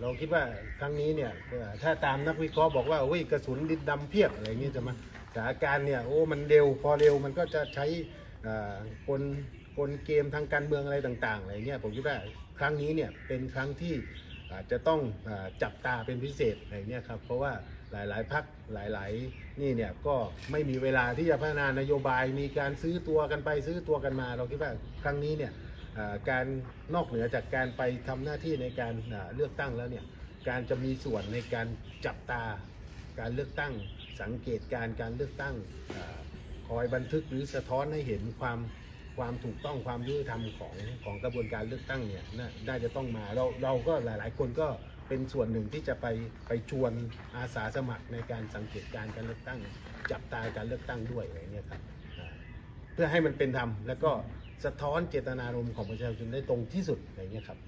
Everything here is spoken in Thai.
เราคิดว่าครั้งนี้เนี่ยเอ่อถ้าตามนักวิเคราะห์บอกว่าโอ้ยกระสุนดินดำเพียบอะไรเงี้ยจะมาสถานการณ์เนี่ยโอ้มันเร็วพอเร็วมันก็จะใช้เอ่อกลกลเกมทางการเมืองอะไรต่างๆอะไรเงี้ยผมคิดว่าครั้งนี้เนี่ยเป็นครั้งที่อาจจะต้องอจับตาเป็นพิเศษอะไรเงี้ยครับเพราะว่าหลายๆพักหลายๆนี่เนี่ยก็ไม่มีเวลาที่จะพัฒนานโยบายมีการซื้อตัวกันไปซื้อตัวกันมา เราคิดว่าครั้งนี้เนี่ย การนอกเหนือจากการไปทำหน้าที่ในการเลือกตั้งแล้วเนี่ยการจะมีส่วนในการจับตาการเลือกตั้ง สังเกตการการเลือกตั้งอคอยบันทึกหรือสะท้อนให้เห็นความความถูกต้องความยุติธรรมของของกระบวนการเลือกตั้งเนี่ยน่าจะต้องมาเราเราก็หลาย ๆ คนก็เป็นส่วนหนึ่งที่จะไปไปชวนอาสาสมัครในการสังเกตการการเลือกตั้ง จับตาการเลือกตั้งด้วยอะไรเงี้ยครับเพื่อให้มันเป็นธรรมแล้วก็ สะท้อนเจตนารมณ์ของประชาชนได้ตรงที่สุดอะไรเงี้ยครับ